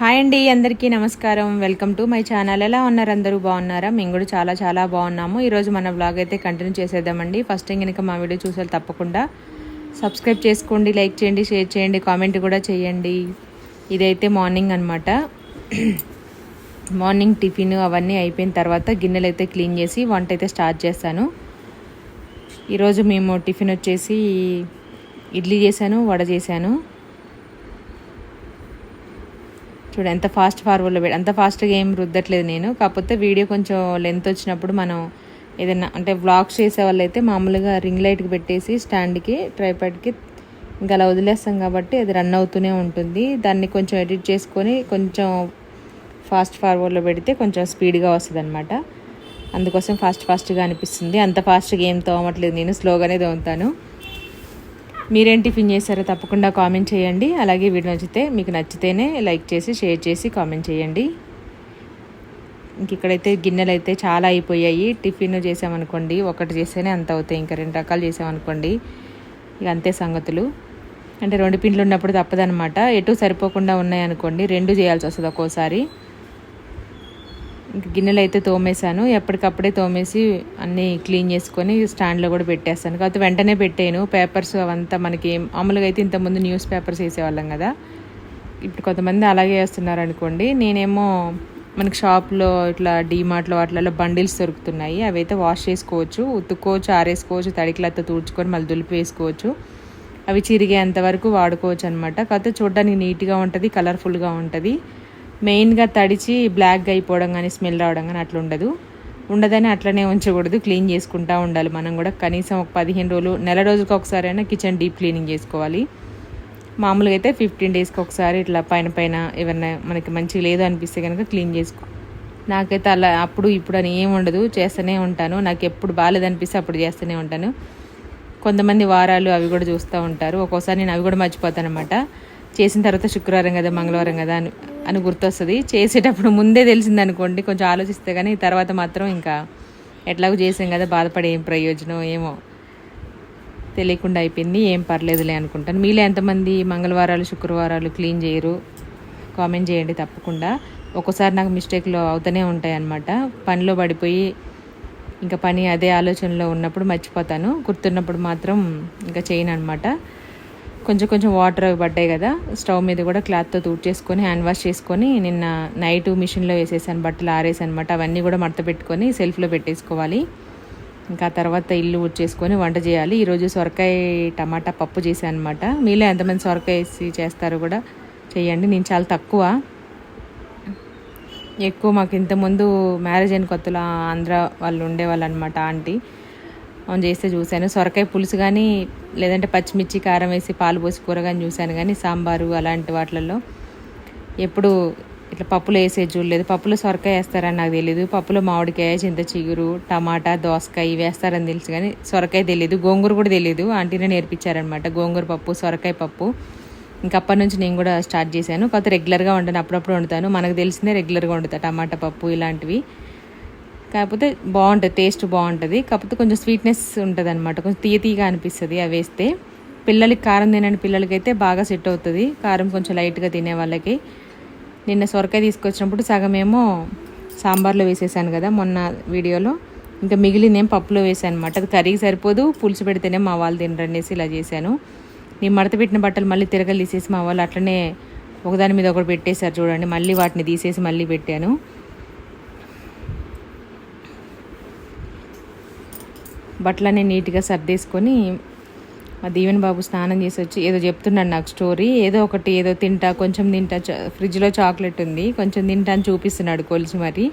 Hi అండి అందరికీ నమస్కారం. Welcome to my channel. ఎలా ఉన్నారు? అందరూ బాగున్నారా? మేము కూడా చాలా చాలా బాగున్నాము. ఈరోజు మన బ్లాగ్ అయితే కంటిన్యూ చేసేద్దామండి. ఫస్ట్ టైం కనుక మా వీడియో చూసారు తప్పకుండా సబ్స్క్రైబ్ చేసుకోండి లైక్ చేయండి షేర్ చేయండి కామెంట్ కూడా చేయండి. ఇదైతే మార్నింగ్ అనమాట మార్నింగ్ టిఫిన్ అవన్నీ అయిపోయిన తర్వాత గిన్నెలు అయితే క్లీన్ చేసి వంట అయితే స్టార్ట్ చేస్తాను. ఈరోజు మేము టిఫిన్ వచ్చేసి ఇడ్లీ చేశాను వడ చేశాను. చూడు ఎంత ఫాస్ట్ ఫార్వర్డ్లో పెట్టి అంత ఫాస్ట్గా ఏం రుద్దట్లేదు నేను. కాకపోతే వీడియో కొంచెం లెంత్ వచ్చినప్పుడు మనం ఏదైనా అంటే వ్లాగ్స్ చేసే వాళ్ళైతే మామూలుగా రింగ్ లైట్కి పెట్టేసి స్టాండ్కి ట్రైపాడ్కి ఇంకా అలా వదిలేస్తాం కాబట్టి అది రన్ అవుతూనే ఉంటుంది. దాన్ని కొంచెం ఎడిట్ చేసుకొని కొంచెం ఫాస్ట్ ఫార్వర్డ్లో పెడితే కొంచెం స్పీడ్గా వస్తుంది అనమాట అందుకోసం ఫాస్ట్ ఫాస్ట్గా అనిపిస్తుంది. అంత ఫాస్ట్గా ఏం తోమట్లేదు నేను స్లోగానే తోముతాను. మీరేం టిఫిన్ చేశారో తప్పకుండా కామెంట్ చేయండి. అలాగే వీడియో నచ్చితే మీకు నచ్చితేనే లైక్ చేసి షేర్ చేసి కామెంట్ చేయండి. ఇంక ఇక్కడైతే గిన్నెలు అయితే చాలా అయిపోయాయి. టిఫిన్ చేసామనుకోండి ఒకటి చేస్తేనే అంత అవుతాయి. ఇంకా రెండు రకాలు చేసామనుకోండి ఇక అంతే సంగతులు. అంటే రెండు పిండ్లు ఉన్నప్పుడు తప్పదనమాట ఎటు సరిపోకుండా ఉన్నాయనుకోండి రెండు చేయాల్సి వస్తుంది ఒక్కోసారి. గిన్నెలు అయితే తోమేశాను. ఎప్పటికప్పుడే తోమేసి అన్నీ క్లీన్ చేసుకొని స్టాండ్లో కూడా పెట్టేస్తాను. కాకపోతే వెంటనే పెట్టాను పేపర్స్ అవంతా మనకి మామూలుగా అయితే ఇంతకుముందు న్యూస్ పేపర్స్ వేసేవాళ్ళం కదా. ఇప్పుడు కొంతమంది అలాగే వేస్తున్నారు అనుకోండి నేనేమో మనకి షాప్లో ఇట్లా డీమార్ట్లో వాటిలలో బండిల్స్ దొరుకుతున్నాయి. అవి అయితే వాష్ చేసుకోవచ్చు. ఉతుక్కోవచ్చు ఆరేసుకోవచ్చు తడికిలతో తుడుచుకొని మళ్ళీ దులిపి వేసుకోవచ్చు. అవి చిరిగేంత వరకు వాడుకోవచ్చు అనమాట కాకపోతే చూడడానికి నీట్గా ఉంటుంది కలర్ఫుల్గా ఉంటుంది. మెయిన్గా తడిచి బ్లాక్గా అయిపోవడం కానీ స్మెల్ రావడం కానీ అట్లా ఉండదు. ఉండదని అట్లనే ఉంచకూడదు. క్లీన్ చేసుకుంటూ ఉండాలి మనం కూడా. కనీసం ఒక పదిహేను రోజులు నెల రోజులకు ఒకసారి అయినా కిచెన్ డీప్ క్లీనింగ్ చేసుకోవాలి. మామూలుగా అయితే ఫిఫ్టీన్ డేస్కి ఒకసారి ఇట్లా పైన పైన ఏమన్నా మనకి మంచిగా లేదు అనిపిస్తే కనుక క్లీన్ చేసుకో. నాకైతే అలా అప్పుడు ఇప్పుడు అని ఏం ఉండదు. చేస్తూనే ఉంటాను. నాకు ఎప్పుడు బాగాలేదనిపిస్తే అప్పుడు చేస్తూనే ఉంటాను. కొంతమంది వారాలు అవి కూడా చూస్తూ ఉంటారు. ఒక్కోసారి నేను అవి కూడా మర్చిపోతాను అనమాట చేసిన తర్వాత శుక్రవారం కదా మంగళవారం కదా అని అని గుర్తొస్తుంది. చేసేటప్పుడు ముందే తెలిసింది అనుకోండి కొంచెం ఆలోచిస్తే కానీ తర్వాత మాత్రం ఇంకా ఎట్లాగో చేసాం కదా బాధపడే ఏం ప్రయోజనం ఏమో తెలియకుండా అయిపోయింది ఏం పర్లేదులే అనుకుంటాను. మీలో ఎంతమంది మంగళవారాలు శుక్రవారాలు క్లీన్ చేయరు? కామెంట్ చేయండి తప్పకుండా. ఒక్కోసారి నాకు మిస్టేక్లో అవుతూనే ఉంటాయి అన్నమాట పనిలో పడిపోయి ఇంకా పని అదే ఆలోచనలో ఉన్నప్పుడు మర్చిపోతాను. గుర్తున్నప్పుడు మాత్రం ఇంకా చేయను అనమాట కొంచెం కొంచెం వాటర్ అవి పడ్డాయి కదా. స్టవ్ మీద కూడా క్లాత్తో చేసుకొని హ్యాండ్ వాష్ చేసుకొని నిన్న నైట్ మిషన్లో వేసేసాను బట్టలు ఆరేసాను అనమాట అవన్నీ కూడా మడత పెట్టుకొని సెల్ఫ్లో పెట్టేసుకోవాలి. ఇంకా తర్వాత ఇల్లు ఉడ్చేసుకొని వంట చేయాలి. ఈరోజు సొరకాయ టమాటా పప్పు చేశాను అనమాట మీలో ఎంతమంది సొరకాయ వేసి చేస్తారో కూడా చేయండి నేను చాలా తక్కువ. ఎక్కువ మాకు ఇంతకుముందు మ్యారేజ్ అయిన కొత్తలో ఆంధ్ర వాళ్ళు ఉండేవాళ్ళు అనమాట ఆంటీ. చేస్తే చూశాను. సొరకాయ పులుసు కానీ లేదంటే పచ్చిమిర్చి కారం వేసి పాలు పోసి కూర కానీ చూశాను కానీ సాంబారు అలాంటి వాటిలలో ఎప్పుడు ఇట్లా పప్పులో వేసే చూడలేదు. పప్పులో సొరకాయ వేస్తారని నాకు తెలియదు పప్పులో మామిడికాయ చింత చిగురు టమాటా దోసకాయ ఇవి వేస్తారని తెలుసు కానీ సొరకాయ తెలియదు గోంగూర కూడా తెలియదు ఆంటీనే నేర్పించారనమాట. గోంగూర పప్పు సొరకాయ పప్పు. ఇంకా అప్పటి నుంచి నేను కూడా స్టార్ట్ చేశాను. కాకపోతే రెగ్యులర్గా వండాను అప్పుడప్పుడు వండుతాను. మనకు తెలిసిందే రెగ్యులర్గా వండుతా టమాటా పప్పు ఇలాంటివి. కాకపోతే బాగుంటుంది టేస్ట్ బాగుంటుంది. కాకపోతే కొంచెం స్వీట్నెస్ ఉంటుంది అనమాట కొంచెం తీయ తీయగా అనిపిస్తుంది అవి వేస్తే. పిల్లలకి కారం తినని పిల్లలకైతే బాగా సెట్ అవుతుంది. కారం కొంచెం లైట్గా తినే వాళ్ళకి. నిన్న సొరకాయ తీసుకొచ్చినప్పుడు సగమేమో సాంబార్లో వేసేసాను కదా మొన్న వీడియోలో. ఇంకా మిగిలిందేం పప్పులో వేసాను అనమాట అది కర్రీకి సరిపోదు పులుసు పెడితేనే మా వాళ్ళు తినరనేసి ఇలా చేశాను. నేను మడత పెట్టిన బట్టలు మళ్ళీ తిరగలు తీసేసి మా వాళ్ళు అట్లనే ఒకదాని మీద ఒకటి పెట్టేశారు చూడండి. మళ్ళీ వాటిని తీసేసి మళ్ళీ పెట్టాను. బట్టలన్నీ నీట్గా సర్దేసుకొని మా దీవెన్ బాబు స్నానం చేసి వచ్చి ఏదో చెప్తున్నాడు నాకు స్టోరీ. ఏదో ఒకటి ఏదో తింటా కొంచెం తింటా. ఫ్రిడ్జ్లో చాక్లెట్ ఉంది కొంచెం తింటా అని చూపిస్తున్నాడు కొలిసి మరి.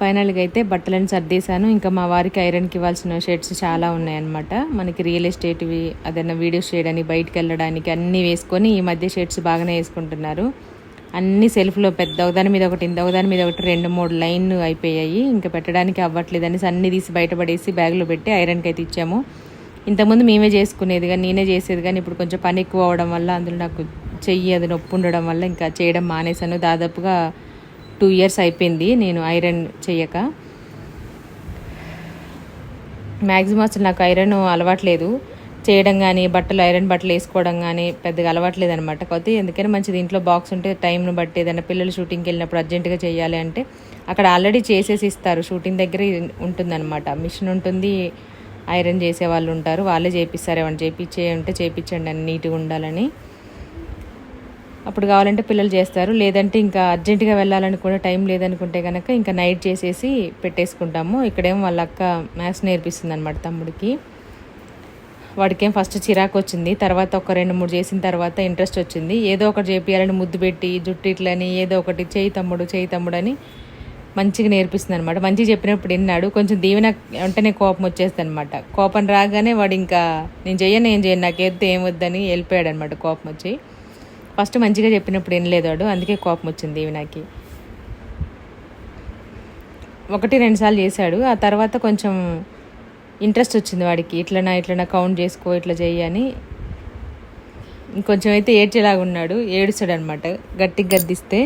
ఫైనల్గా అయితే బట్టలను సర్దేశాను. ఇంకా మా వారికి ఐరన్కి ఇవ్వాల్సిన షర్ట్స్ చాలా ఉన్నాయన్నమాట. మనకి రియల్ ఎస్టేట్వి అదన్నా వీడియోస్ చేయడానికి బయటకు వెళ్ళడానికి అన్నీ వేసుకొని ఈ మధ్య షర్ట్స్ బాగానే వేసుకుంటున్నారు. అన్ని సెల్ఫ్లో పెద్ద ఒకదాని మీద ఒకటి ఇంత ఒకదాని మీద ఒకటి రెండు మూడు లైన్ అయిపోయాయి. ఇంకా పెట్టడానికి అవ్వట్లేదు అనేసి అన్ని తీసి బయటపడేసి బ్యాగ్లో పెట్టి ఐరన్కి అయితే ఇచ్చాము. ఇంతకుముందు మేమే చేసుకునేది కానీ నేనే చేసేది కానీ ఇప్పుడు కొంచెం పని ఎక్కువ అవడం వల్ల అందులో నాకు చెయ్యి అది నొప్పి ఉండడం వల్ల ఇంకా చేయడం మానేశాను. దాదాపుగా టూ ఇయర్స్ అయిపోయింది నేను ఐరన్ చెయ్యక మ్యాక్సిమం అసలు నాకు ఐరన్ అలవాట్లేదు చేయడం కానీ బట్టలు ఐరన్ బట్టలు వేసుకోవడం కానీ పెద్దగా అలవాట్లేదు అనమాట కాకపోతే ఎందుకని మంచిది ఇంట్లో బాక్స్ ఉంటే టైంను బట్టి ఏదైనా పిల్లలు షూటింగ్కి వెళ్ళినప్పుడు అర్జెంటుగా చేయాలి అంటే అక్కడ ఆల్రెడీ చేసేసి ఇస్తారు. షూటింగ్ దగ్గర ఉంటుందన్నమాట. మిషన్ ఉంటుంది ఐరన్ చేసే వాళ్ళు ఉంటారు వాళ్ళే చేపిస్తారు. ఏమైనా చేపించే ఉంటే చేపించండి అని నీట్గా ఉండాలని. అప్పుడు కావాలంటే పిల్లలు చేస్తారు. లేదంటే ఇంకా అర్జెంటుగా వెళ్ళాలని కూడా టైం లేదనుకుంటే కనుక ఇంకా నైట్ చేసేసి పెట్టేసుకుంటాము. ఇక్కడేమో వాళ్ళ అక్క మ్యాథ్స్ నేర్పిస్తుంది అనమాట తమ్ముడికి. వాడికేం ఫస్ట్ చిరాకు వచ్చింది తర్వాత ఒక రెండు మూడు చేసిన తర్వాత ఇంట్రెస్ట్ వచ్చింది. ఏదో ఒకటి చేపియాలని ముద్దు పెట్టి జుట్టు ఇట్లని ఏదో ఒకటి చేయి తమ్ముడు చేయి తమ్ముడు అని మంచిగా నేర్పిస్తుంది అనమాట మంచిగా చెప్పినప్పుడు విన్నాడు. కొంచెం దీవెన వెంటనే కోపం వచ్చేస్తుంది అనమాట కోపం రాగానే వాడు ఇంకా నేను చెయ్యను ఏం చేయను నాకు ఏదో వద్దని వెళ్ళిపోయాడు అనమాట కోపం వచ్చి. ఫస్ట్ మంచిగా చెప్పినప్పుడు వినలేదు వాడు. అందుకే కోపం వచ్చింది దీవెనకి. ఒకటి రెండుసార్లు చేశాడు. ఆ తర్వాత కొంచెం ఇంట్రెస్ట్ వచ్చింది వాడికి. ఇట్లనా ఇట్లనా కౌంట్ చేసుకో ఇట్లా చెయ్యి అని. ఇంకొంచెం అయితే ఏడ్చేలాగా ఉన్నాడు. ఏడుస్తాడు అనమాట గట్టిగా గద్దిస్తే.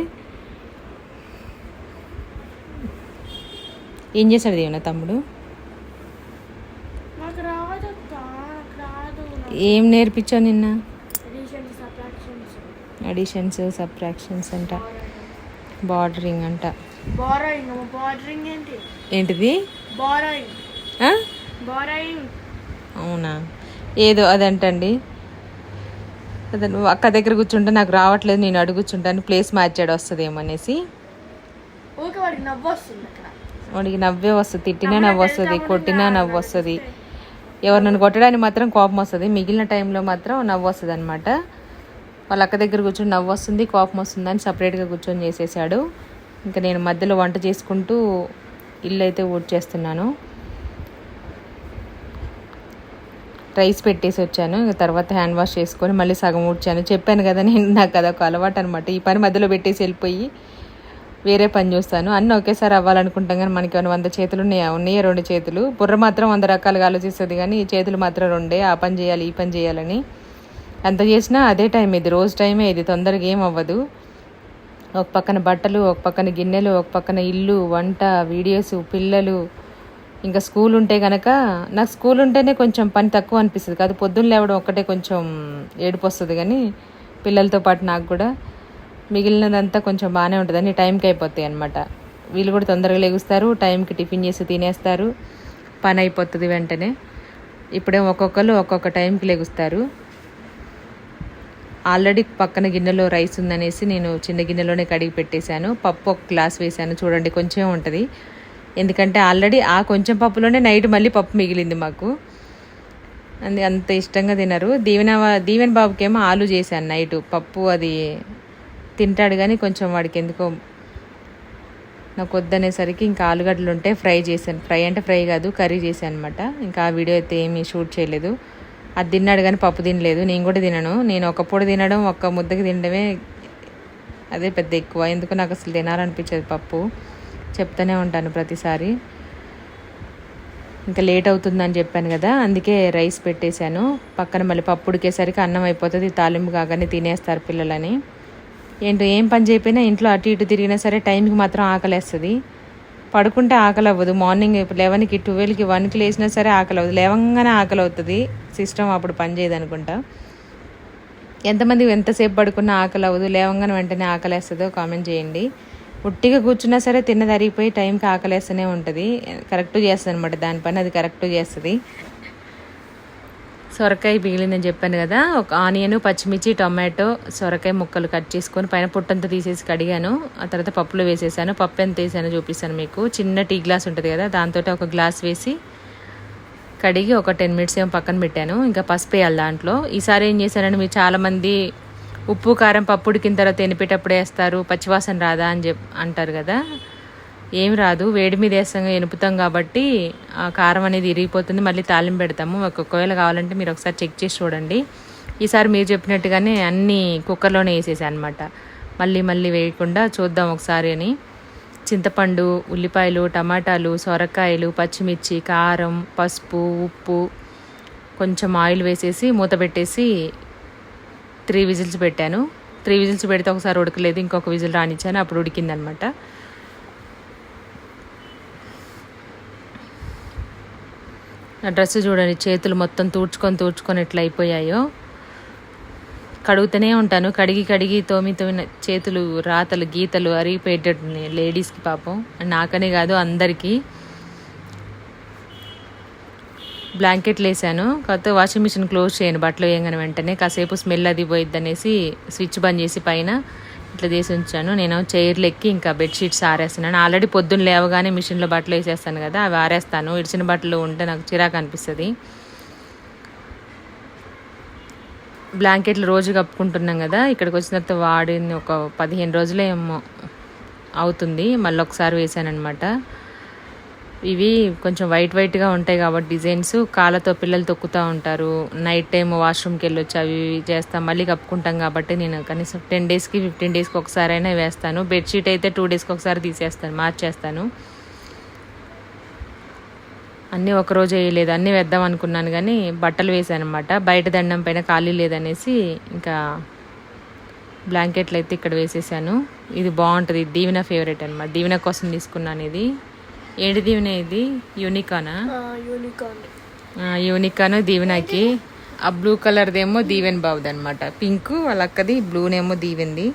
ఏం చేశాడు దేవన తమ్ముడు? ఏం నేర్పించావు నిన్న? అడిషన్స్ సబ్ట్రాక్షన్స్ అంట. బార్డరింగ్ అంట. బారోయింగ్ బార్డరింగ్ ఏంటి ఏంటిది? బారోయింగ్ అవునా? ఏదో అదంటండి. అదే అక్క దగ్గర కూర్చుంటే నాకు రావట్లేదు నేను అడుగు కూర్చుంటాను ప్లేస్ మార్చాడు వస్తుందేమో అనేసి వాడికి నవ్వే వస్తుంది తిట్టినా నవ్వు వస్తుంది కొట్టినా నవ్వు వస్తుంది. ఎవరు నన్ను కొట్టడానికి మాత్రం కోపం వస్తుంది మిగిలిన టైంలో మాత్రం నవ్వు వస్తుంది అనమాట వాళ్ళ అక్క దగ్గర కూర్చొని నవ్వు వస్తుంది కోపం వస్తుంది అని సపరేట్గా కూర్చొని చేసేసాడు. ఇంకా నేను మధ్యలో వంట చేసుకుంటూ ఇల్లు అయితే ఊడ్చేస్తున్నాను. రైస్ పెట్టేసి వచ్చాను. తర్వాత హ్యాండ్ వాష్ చేసుకొని మళ్ళీ సగం ఊడ్చాను. చెప్పాను కదా నేను నాకు అదొక అలవాటు అనమాట ఈ పని మధ్యలో పెట్టేసి వెళ్ళిపోయి వేరే పని చూస్తాను. అన్నీ ఒకేసారి అవ్వాలనుకుంటాం కానీ మనకి వంద చేతులు ఉన్నాయా? ఉన్నాయా రెండు చేతులు? బుర్ర మాత్రం వంద రకాలుగా ఆలోచిస్తుంది కానీ ఈ చేతులు మాత్రం రెండే. ఆ పని చేయాలి ఈ పని చేయాలని. ఎంత చేసినా అదే టైం ఇది. రోజు టైమే ఇది. తొందరగా ఏం అవ్వదు. ఒక పక్కన బట్టలు ఒక పక్కన గిన్నెలు ఒక పక్కన ఇల్లు వంట వీడియోస్ పిల్లలు ఇంకా స్కూల్ ఉంటే కనుక నాకు స్కూల్ ఉంటేనే కొంచెం పని తక్కువ అనిపిస్తుంది. కాదు పొద్దున్న లేవడం ఒక్కటే కొంచెం ఏడుపు వస్తుంది కానీ పిల్లలతో పాటు నాకు కూడా. మిగిలినదంతా కొంచెం బాగానే ఉంటుంది. టైంకి అయిపోతాయి అనమాట వీళ్ళు కూడా తొందరగా లేగుస్తారు టైంకి టిఫిన్ చేసి తినేస్తారు. పని అయిపోతుంది వెంటనే. ఇప్పుడే ఒక్కొక్కరు ఒక్కొక్క టైంకి లేగుస్తారు. ఆల్రెడీ పక్కన గిన్నెలో రైస్ ఉందనేసి నేను చిన్న గిన్నెలోనే కడిగి పెట్టేశాను. పప్పు ఒక గ్లాస్ వేసాను చూడండి కొంచెం ఉంటుంది. ఎందుకంటే ఆల్రెడీ ఆ కొంచెం పప్పులోనే నైట్ మళ్ళీ పప్పు మిగిలింది మాకు. అంది అంత ఇష్టంగా తినరు. దీవెన దీవెన్ బాబుకేమో ఆలు చేశాను నైట్. పప్పు అది తింటాడు కానీ కొంచెం వాడికి ఎందుకో నాకు వద్దనేసరికి ఇంకా ఆలుగడ్డలు ఉంటే ఫ్రై చేశాను. ఫ్రై అంటే ఫ్రై కాదు కర్రీ చేశాను అనమాట ఇంకా ఆ వీడియో అయితే ఏమీ షూట్ చేయలేదు. అది తిన్నాడు కానీ పప్పు తినలేదు. నేను కూడా తినను. నేను ఒక పూట తినడం ఒక్క ముద్దకి తినడమే అదే పెద్ద ఎక్కువ. ఎందుకు నాకు అసలు తినాలనిపించదు పప్పు. చెప్తూనే ఉంటాను ప్రతిసారి. ఇంకా లేట్ అవుతుందని చెప్పాను కదా అందుకే రైస్ పెట్టేశాను. పక్కన మళ్ళీ పప్పు ఉడికేసరికి అన్నం అయిపోతుంది తాలింపు కాగానే తినేస్తారు పిల్లలని. ఏంటో ఏం పని చేయకపోయినా ఇంట్లో అటు ఇటు తిరిగినా సరే టైంకి మాత్రం ఆకలేస్తుంది. పడుకుంటే ఆకలి అవ్వదు మార్నింగ్ లెవెన్కి ట్వెల్వ్కి వన్కి లేచినా సరే ఆకలి అవ్వదు లేవంగానే ఆకలి అవుతుంది సిస్టమ్ అప్పుడు పని చేయదు అనుకుంటా ఎంతమంది ఎంతసేపు పడుకున్నా ఆకలి అవ్వదు లేవంగానే వెంటనే ఆకలేస్తుందో కామెంట్ చేయండి. ఉట్టిగా కూర్చున్నా సరే తిన్నది అరిగిపోయి టైంకి ఆకలేస్తూనే ఉంటుంది. కరెక్ట్ చేస్తుంది అనమాట దానిపైన అది కరెక్ట్ చేస్తుంది. సొరకాయ మిగిలిందని చెప్పాను కదా. ఒక ఆనియన్ పచ్చిమిర్చి టొమాటో సొరకాయ ముక్కలు కట్ చేసుకొని పైన పుట్టంతా తీసేసి కడిగాను. ఆ తర్వాత పప్పులో వేసేసాను. పప్పు ఎంత వేసానో చూపిస్తాను మీకు. చిన్న టీ గ్లాస్ ఉంటుంది కదా దాంతో ఒక గ్లాస్ వేసి కడిగి ఒక టెన్ మినిట్స్ ఏమో పక్కన పెట్టాను. ఇంకా పసుపు వేయాలి దాంట్లో. ఈసారి ఏం చేశానంటే మీరు చాలామంది ఉప్పు కారం పప్పుడు కింద తర్వాత ఎనిపేటప్పుడు వేస్తారు. పచ్చివాసన రాదా అని చెప్ అంటారు కదా. ఏం రాదు. వేడి మీద వేస్తాం ఎనుపుతాం కాబట్టి ఆ కారం అనేది ఇరిగిపోతుంది. మళ్ళీ తాలింపు పెడతాము. ఒక- ఒకవేళ కావాలంటే మీరు ఒకసారి చెక్ చేసి చూడండి. ఈసారి మీరు చెప్పినట్టుగానే అన్నీ కుక్కర్లోనే వేసేసాను అనమాట మళ్ళీ మళ్ళీ వేయకుండా చూద్దాం ఒకసారి అని. చింతపండు ఉల్లిపాయలు టమాటాలు సొరకాయలు పచ్చిమిర్చి కారం పసుపు ఉప్పు కొంచెం ఆయిల్ వేసేసి మూత పెట్టేసి త్రీ విజిల్స్ పెట్టాను. త్రీ విజిల్స్ పెడితే ఒకసారి ఉడకలేదు ఇంకొక విజిల్ రానిచ్చాను అప్పుడు ఉడికిందనమాట. నా డ్రెస్ చూడండి చేతులు మొత్తం తూడ్చుకొని తూడ్చుకొని ఎట్లా అయిపోయాయో. కడుగుతూనే ఉంటాను. కడిగి కడిగి తోమి తోమిన చేతులు రాతలు గీతలు అరిగిపోయేటట్టున్నాయి లేడీస్కి పాపం. నాకనే కాదు అందరికీ. బ్లాంకెట్లు వేసాను కాకపోతే వాషింగ్ మిషన్ క్లోజ్ చేయను బట్టలు వేయగానే వెంటనే. కాసేపు స్మెల్ అది పోయిద్ది అనేసి స్విచ్ బంద్ చేసి పైన ఇట్లా చేసి ఉంచాను. నేను చైర్లు ఎక్కి ఇంకా బెడ్షీట్స్ ఆరేస్తున్నాను. ఆల్రెడీ పొద్దున్న లేవగానే మిషన్లో బట్టలు వేసేస్తాను కదా అవి ఆరేస్తాను. ఇడిచిన బట్టలు ఉంటే నాకు చిరాకు అనిపిస్తుంది. బ్లాంకెట్లు రోజు కప్పుకుంటున్నాం కదా ఇక్కడికి వచ్చిన తర్వాత వాడింది ఒక పదిహేను రోజులే ఏమో అవుతుంది. మళ్ళీ ఒకసారి వేసానమాట ఇవి కొంచెం వైట్ వైట్గా ఉంటాయి కాబట్టి డిజైన్స్. కాళ్ళతో పిల్లలు తొక్కుతూ ఉంటారు. నైట్ టైం వాష్రూమ్కి వెళ్ళొచ్చు అవి ఇవి చేస్తాం. మళ్ళీ కప్పుకుంటాం కాబట్టి నేను కనీసం టెన్ డేస్కి ఫిఫ్టీన్ డేస్కి ఒకసారి అయినా వేస్తాను. బెడ్షీట్ అయితే టూ డేస్కి ఒకసారి తీసేస్తాను మార్చేస్తాను. అన్నీ ఒక రోజు వేయలేదు. అన్నీ వేద్దాం అనుకున్నాను కానీ బట్టలు వేసాను అనమాట బయట దండం పైన ఖాళీ లేదనేసి ఇంకా బ్లాంకెట్లు అయితే ఇక్కడ వేసేసాను. ఇది బాగుంటుంది. దీవెన ఫేవరెట్ అనమాట దీవెన కోసం తీసుకున్నాను ఇది. ఏంటి దీవెన ఇది? యూనికానా? యూనికార్న్ ఆ, యూనికాను దీవెనకి. ఆ బ్లూ కలర్దేమో దీవెన్ బాబుది అనమాట పింక్ వాళ్ళ అక్కది బ్లూనేమో దీవెంది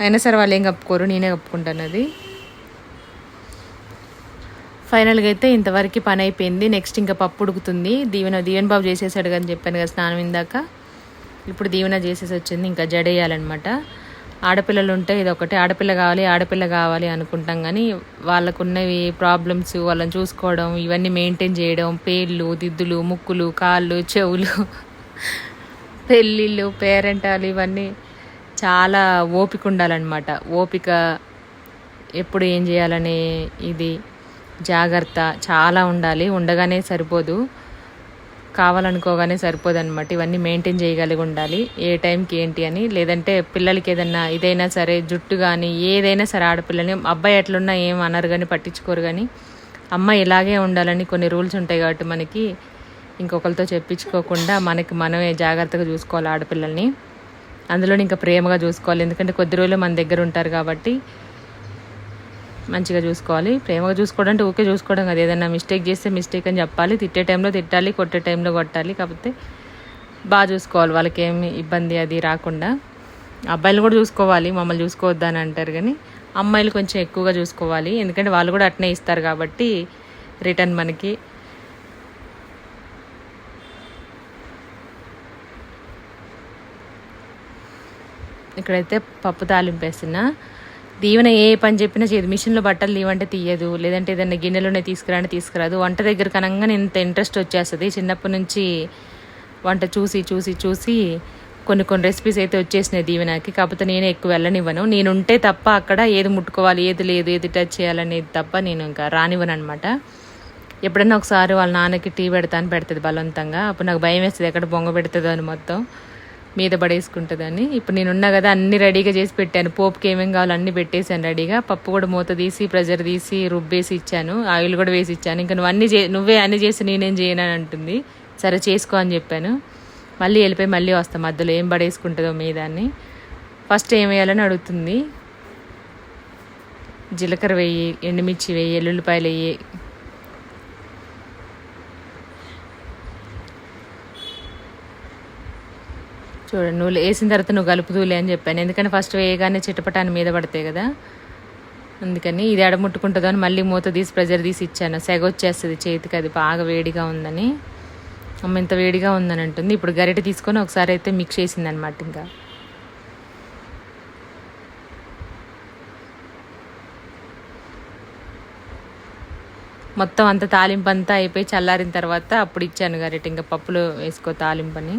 అయినా సరే వాళ్ళు ఏం కప్పుకోరు నేనే కప్పుకుంటాను అది. ఫైనల్గా అయితే ఇంతవరకు పని అయిపోయింది. నెక్స్ట్ ఇంకా పప్పు ఉడుకుతుంది. దీవెన దీవెన్ బాబు చేసేసాడు అని చెప్పాను కదా స్నానం ఇందాక. ఇప్పుడు దీవెన చేసేసి వచ్చింది. ఇంకా జడేయాలన్నమాట. ఆడపిల్లలు ఉంటే ఇది ఒకటి ఆడపిల్ల కావాలి ఆడపిల్ల కావాలి అనుకుంటాం కానీ వాళ్ళకున్నవి ప్రాబ్లమ్స్ వాళ్ళని చూసుకోవడం ఇవన్నీ మెయింటైన్ చేయడం పేర్లు దిద్దులు ముక్కులు కాళ్ళు చెవులు పెళ్ళిళ్ళు పేరెంటాలు ఇవన్నీ చాలా ఓపిక ఉండాలన్నమాట ఓపిక ఎప్పుడు ఏం చేయాలనే ఇది జాగ్రత్త చాలా ఉండాలి. ఉండగానే సరిపోదు. కావాలనుకోగానే సరిపోదు అనమాట ఇవన్నీ మెయింటైన్ చేయగలిగి ఉండాలి. ఏ టైంకి ఏంటి అని. లేదంటే పిల్లలకి ఏదన్నా ఇదైనా సరే జుట్టు కానీ ఏదైనా సరే ఆడపిల్లని అబ్బాయి ఎట్లున్నా ఏం అనరు కానీ పట్టించుకోరు కానీ అమ్మాయి ఇలాగే ఉండాలని కొన్ని రూల్స్ ఉంటాయి కాబట్టి మనకి ఇంకొకరితో చెప్పించుకోకుండా మనకి మనమే జాగ్రత్తగా చూసుకోవాలి ఆడపిల్లల్ని. అందులో ఇంకా ప్రేమగా చూసుకోవాలి. ఎందుకంటే కొద్ది రోజులు మన దగ్గర ఉంటారు కాబట్టి మంచిగా చూసుకోవాలి. ప్రేమగా చూసుకోవడం అంటే ఊకే చూసుకోవడం కదా. ఏదైనా మిస్టేక్ చేస్తే మిస్టేక్ అని చెప్పాలి. తిట్టే టైంలో తిట్టాలి కొట్టే టైంలో కొట్టాలి. కాకపోతే బాగా చూసుకోవాలి. వాళ్ళకి ఏమి ఇబ్బంది అది రాకుండా. అబ్బాయిలు కూడా చూసుకోవాలి. మమ్మల్ని చూసుకోవద్దు అని అంటారు కానీ అమ్మాయిలు కొంచెం ఎక్కువగా చూసుకోవాలి. ఎందుకంటే వాళ్ళు కూడా అట్నే ఇస్తారు కాబట్టి రిటర్న్ మనకి. ఇక్కడైతే పప్పు తాలింపు వేస్తున్నా. దీవెన ఏ పని చెప్పినా చేయదు. మిషన్లో బట్టలు తీయమంటే తీయదు. లేదంటే ఏదైనా గిన్నెలోనే తీసుకురాని తీసుకురాదు. వంట దగ్గర కనంగానే ఇంత ఇంట్రెస్ట్ వచ్చేస్తుంది. చిన్నప్పటి నుంచి వంట చూసి చూసి చూసి కొన్ని కొన్ని రెసిపీస్ అయితే వచ్చేసినాయి దీవెనకి. కాకపోతే నేనే ఎక్కువ వెళ్ళనివ్వను. నేను ఉంటే తప్ప అక్కడ ఏది ముట్టుకోవాలి ఏది లేదు ఏది టచ్ చేయాలనేది తప్ప నేను ఇంకా రానివ్వను అనమాట ఎప్పుడైనా ఒకసారి వాళ్ళ నాన్నకి టీ పెడతాను పెడుతుంది బలవంతంగా. అప్పుడు నాకు భయం వేస్తుంది ఎక్కడ బొంగ పెడుతుందో అని మొత్తం. మీద పడేసుకుంటుందని. ఇప్పుడు నేనున్నా కదా అన్ని రెడీగా చేసి పెట్టాను. పోపుకి ఏమేమి కావాలో అన్ని పెట్టేశాను రెడీగా. పప్పు కూడా మూత తీసి ప్రెజర్ తీసి రుబ్బేసి ఇచ్చాను. ఆయిల్ కూడా వేసి ఇచ్చాను. ఇంకా నువ్వు అన్ని చే నువ్వే అన్ని చేసి నేనేం చేయను అంటుంది. సరే చేసుకో అని చెప్పాను. మళ్ళీ వెళ్ళిపోయి మళ్ళీ వస్తాం. మధ్యలో ఏం పడేసుకుంటుందో మీద అని ఫస్ట్ ఏం వేయాలని అడుగుతుంది. జీలకర్ర వెయ్యి ఎండుమిర్చి వెయ్యి ఎల్లుల్లిపాయలు వెయ్యి చూడండి నువ్వు వేసిన తర్వాత నువ్వు కలుపుదూలే అని చెప్పాను. ఎందుకంటే ఫస్ట్ వేయగానే చిటపటాన్ని మీద పడతాయి కదా? అందుకని ఇది ఎడముట్టుకుంటుందో అని మళ్ళీ మూత తీసి ప్రెజర్ తీసి ఇచ్చాను. సెగ వచ్చేస్తుంది చేతికి అది బాగా వేడిగా ఉందని. అమ్మ ఇంత వేడిగా ఉందని అంటుంది. ఇప్పుడు గరిట తీసుకొని ఒకసారి అయితే మిక్స్ చేసింది అనమాట ఇంకా. మొత్తం అంత తాలింపు అంతా అయిపోయి చల్లారిన తర్వాత అప్పుడు ఇచ్చాను గరిట. ఇంకా పప్పులో వేసుకో తాలింపని.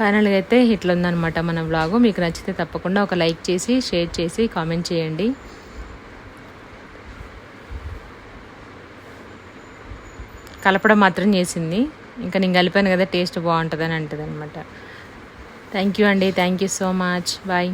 ఫైనల్గా అయితే ఇట్లా ఉందన్నమాట మన వ్లాగు మీకు నచ్చితే తప్పకుండా ఒక లైక్ చేసి షేర్ చేసి కామెంట్ చేయండి. కలపడం మాత్రం చేసింది. ఇంకా నేను కలిపాను కదా టేస్ట్ బాగుంటుందని అంటుంది అనమాట థ్యాంక్ యూ అండి. Thank you so much bye